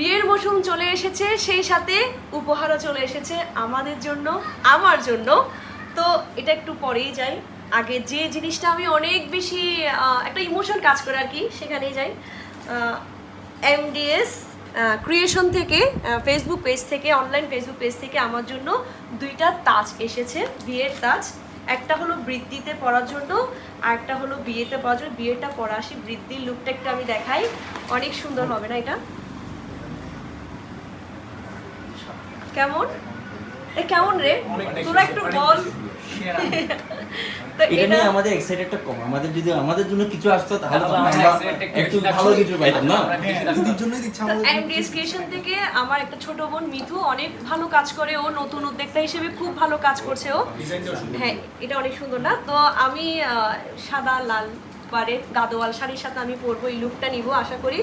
বিয়ের মৌসুম চলে এসেছে, সেই সাথে উপহারও চলে এসেছে আমাদের জন্য, আমার জন্য। তো এটা একটু পরেই যাই। আগে যে জিনিসটা আমি অনেক বেশি একটা ইমোশন কাজ করে আর কি, সেখানেই যাই। এমডিএস ক্রিয়েশন থেকে ফেসবুক পেজ থেকে অনলাইন ফেসবুক পেজ থেকে আমার জন্য দুইটা তাজ এসেছে, বিয়ের তাজ। একটা হলো বৃদ্ধিতে পড়ার জন্য, আর একটা হলো বিয়েতে পড়ার জন্য। বিয়েটা পরা আসি বৃদ্ধির লুকটা একটু আমি দেখাই। অনেক সুন্দর হবে না এটা? কেমন? এ কেমন রে? তোরা একটু বল। তো এটা নিয়ে আমাদের এক্সাইটেডটা কম। আমাদের যদি আমাদের জন্য কিছু আসতো তাহলে আমরা একটু ভালো কিছু পাইতাম না? দিদির জন্যই দিচ্ছে আমাদের জন্য ক্রিয়েশন থেকে আমার একটা ছোট বোন মিঠু অনেক ভালো কাজ করে। ও নতুন উদ্যোক্তা হিসেবে খুব ভালো কাজ করছে ও। হ্যাঁ এটা অনেক সুন্দর না? তো আমি সাদা লাল পারে গাদোয়াল শাড়ির সাথে আমি পরবো এই লুকটা নিব আশা করি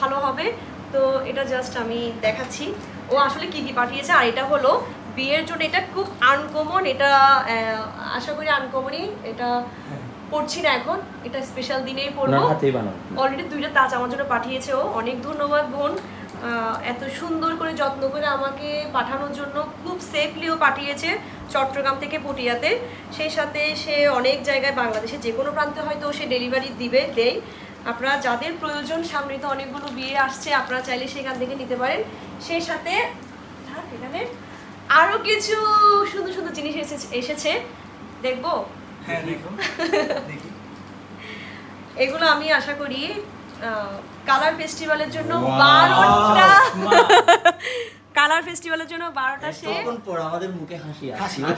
ভালো হবে। তো এটা জাস্ট আমি দেখাচ্ছি। ও আসলে কি কি পাঠিয়েছে আর এটা হলো বিয়ের জন্য এটা খুব আনকমন এটা আশা করি আনকমনই এটা পড়ছি না এখন এটা স্পেশাল দিনেই বানানো অলরেডি দুইটা তাজ আমার জন্য পাঠিয়েছে ও। অনেক ধন্যবাদ বোন আহ, এত সুন্দর করে যত্ন করে আমাকে পাঠানোর জন্য খুব সেফলিও পাঠিয়েছে চট্টগ্রাম থেকে পটিয়াতে। সেই সাথে সে অনেক জায়গায় বাংলাদেশে যে কোনো প্রান্তে হয়তো সে ডেলিভারি দিবে দেয়। আপনারা যাদের প্রয়োজন সামনে তো অনেকগুলো বিয়ে আসছে আপনারা চাইলে সেখান থেকে নিতে পারেন। সেই সাথে এখানে আরও কিছু সুন্দর সুন্দর জিনিস এসেছে এসেছে। দেখব? হ্যাঁ দেখো। দেখি। এগুলো আমি আশা করি কালার ফেস্টিভ্যালের জন্য বারোটা। কালার ফেস্টিভ্যালের জন্য বারোটা সে তখন পর আমাদের মুখে হাসি হাসি, না,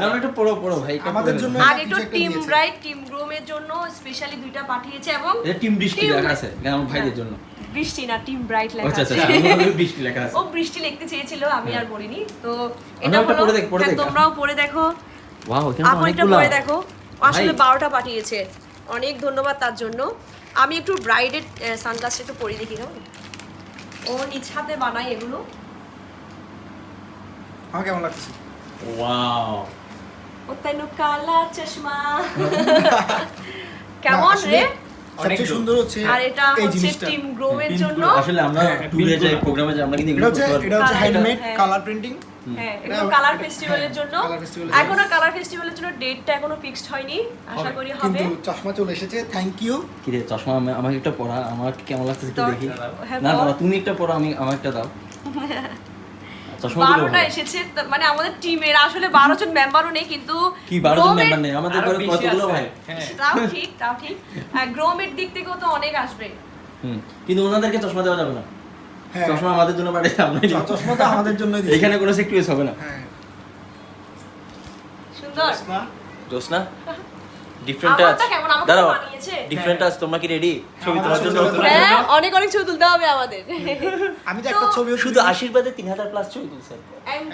না, একটু পড়ো পড়ো ভাই আমাদের জন্য-। আর একটু টিম। ব্রাইট টিম গ্রোমের জন্য স্পেশালি দুইটা পাঠিয়েছে এবং এটা টিম বৃষ্টি লেখা আছে এটা আমার ভাইদের জন্য। বৃষ্টি না টিম ব্রাইট লেখা আচ্ছা আচ্ছা আছে। আচ্ছা, বৃষ্টি লেখা আছে। ও বৃষ্টি লিখতে চেয়েছিল আমি আর বলিনি তো এটা হলো পড়ে দেখ, পড়ে হ্যাঁ, দেখ। তোমরাও পড়ে দেখো। ওয়াও আপু এটা অনেকগুলা পড়ে দেখো। আসলে ভাই। বারোটা পাঠিয়েছে। অনেক ধন্যবাদ তার জন্য। আমি একটু ব্রাইডের সানগ্লাসটা একটু পরে দেখি কেমন? ও নিজ হাতে বানাই এগুলো। আমার কেমন লাগছে? ওয়াও ও তেনু কালা চশমা। কেমন রে? সবচেয়ে সুন্দর। হচ্ছে আর এটা হচ্ছে টিম গ্রোমের জন্য। আসলে আমরা হ্যাঁ, ট্যুরে যাই প্রোগ্রামে যাই আমরা কিন্তু এটা এগুলো হচ্ছে করতে পারব এটা হচ্ছে হ্যান্ডমেড হ্যাঁ। কালার প্রিন্টিং হ্যাঁ এটা- কালার ফেস্টিভ্যালের হ্যাঁ, জন্য। এখনও কালার ফেস্টিভ্যালের জন্য ডেটটা এখনও ফিক্সড হয়নি। আশা করি হবে। কিন্তু চশমা চলে এসেছে। থ্যাংক ইউ কি রে চশমা আমি- আমাকে একটা পড়া। আমার কেমন লাগছে একটু দেখি। হ্যাঁ, না না তুমি একটা পড়া আমি আমার একটা দাও। বারোটা এসেছে মানে আমাদের টিমের আসলে বারো জন মেম্বারও নেই কিন্তু কি বারো জন মেম্বার নেই? আমাদের আরও ঘরে বেশি কতগুলো ভাই? হ্যাঁ। তাও ঠিক তাও ঠিক। হ্যাঁ গ্রোমের দিক থেকেও তো অনেক আসবে। হুম কিন্তু ওনাদেরকে চশমা দেওয়া যাবে না। হ্যাঁ। চশমা আমাদের জন্য পাঠিয়ে চশমা তো আমাদের জন্যই দিয়েছে। এখানে কোনো সেক্রিয়াস হবে না। হ্যাঁ। সুন্দর। জোসনা? ডিফারেন্ট টাচ দাঁড়াও ডিফারেন্ট টাচ তোমরা কি রেডি ছবি তোলার জন্য হ্যাঁ অনেক অনেক ছবি তুলতে হবে আমাদের। আমি তো একটা ছবিও শুধু আশীর্বাদে তিন হাজার প্লাস ছবি তুলছে।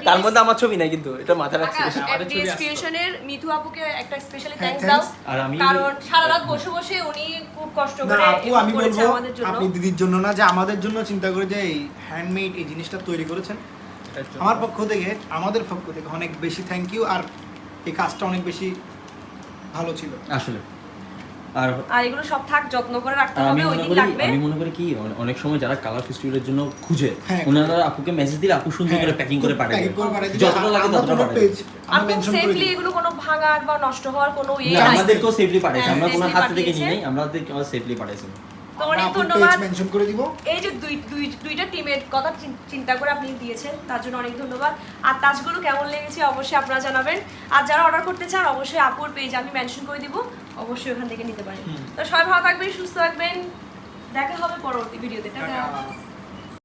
তার মধ্যে আমার ছবি নাই কিন্তু এটা মাথায় রাখছি আমাদের ছবি। ক্রিয়েশনের মিঠু আপুকে একটা স্পেশালি হ্যাঁ, থ্যাঙ্কস দাও। আর আমি- কারণ সারা রাত বসে বসে উনি খুব কষ্ট না করে আপু আমি বলব আপনি দিদির জন্য না যে আমাদের জন্য চিন্তা করে যে এই হ্যান্ডমেড এই জিনিসটা তৈরি করেছেন। আমার পক্ষ থেকে আমাদের পক্ষ থেকে অনেক বেশি থ্যাংক ইউ আর এই কাজটা অনেক বেশি ভালো ছিল। আসলে। আর আর এগুলো সব থাক যত্ন করে রাখতে হবে ওই দিন লাগবে আমি মনে করি কি অনেক সময় যারা কালার ফেস্টিভ্যালের জন্য খুঁজে হ্যাঁ। ওনারা আপুকে মেসেজ দিলে আপু সুন্দর করে প্যাকিং করে পাঠিয়ে প্যাকিং করে পাঠিয়ে। যতটা লাগে আমরা ততটা কোনো পাঠিয়ে করে সেফলি এগুলো কোনো ভাঙার বা নষ্ট হওয়ার কোনো ইয়ে না, নাই। আমাদেরকেও সেফলি পাঠিয়েছে হ্যাঁ, আমরা কোনো হাত থেকে নিই নাই সেফলি পাঠিয়েছে তো অনেক ধন্যবাদ। মেনশন করে দিব। এই যে দুই দুই দুইটা টিমের কথা চিন্তা করে আপনি দিয়েছেন তার জন্য অনেক ধন্যবাদ। আর তাজগুলো কেমন লেগেছে অবশ্যই আপনারা জানাবেন। আর যারা অর্ডার করতে চান অবশ্যই আপুর পেজ আমি মেনশন করে দিব। অবশ্যই ওখান থেকে নিতে পারেন। তো সবাই ভালো থাকবেন সুস্থ থাকবেন। দেখা হবে পরবর্তী ভিডিওতে টাটা।